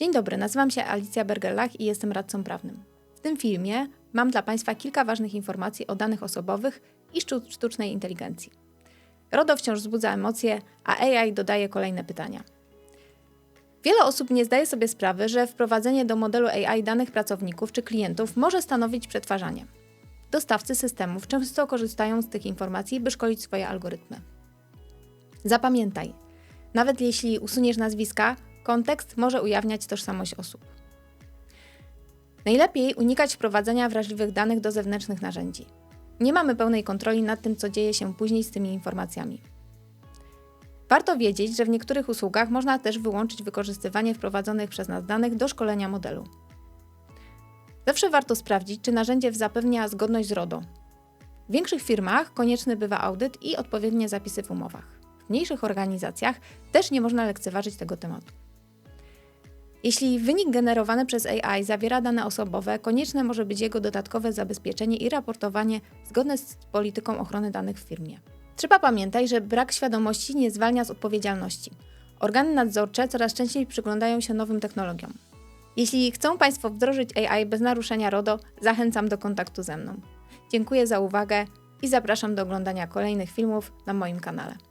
Dzień dobry, nazywam się Alicja Bergerlach i jestem radcą prawnym. W tym filmie mam dla Państwa kilka ważnych informacji o danych osobowych i sztu- sztucznej inteligencji. RODO wciąż wzbudza emocje, a AI dodaje kolejne pytania. Wiele osób nie zdaje sobie sprawy, że wprowadzenie do modelu AI danych pracowników czy klientów może stanowić przetwarzanie. Dostawcy systemów często korzystają z tych informacji, by szkolić swoje algorytmy. Zapamiętaj, nawet jeśli usuniesz nazwiska, kontekst może ujawniać tożsamość osób. Najlepiej unikać wprowadzenia wrażliwych danych do zewnętrznych narzędzi. Nie mamy pełnej kontroli nad tym, co dzieje się później z tymi informacjami. Warto wiedzieć, że w niektórych usługach można też wyłączyć wykorzystywanie wprowadzonych przez nas danych do szkolenia modelu. Zawsze warto sprawdzić, czy narzędzie zapewnia zgodność z RODO. W większych firmach konieczny bywa audyt i odpowiednie zapisy w umowach. W mniejszych organizacjach też nie można lekceważyć tego tematu. Jeśli wynik generowany przez AI zawiera dane osobowe, konieczne może być jego dodatkowe zabezpieczenie i raportowanie zgodne z polityką ochrony danych w firmie. Trzeba pamiętać, że brak świadomości nie zwalnia z odpowiedzialności. Organy nadzorcze coraz częściej przyglądają się nowym technologiom. Jeśli chcą Państwo wdrożyć AI bez naruszenia RODO, zachęcam do kontaktu ze mną. Dziękuję za uwagę i zapraszam do oglądania kolejnych filmów na moim kanale.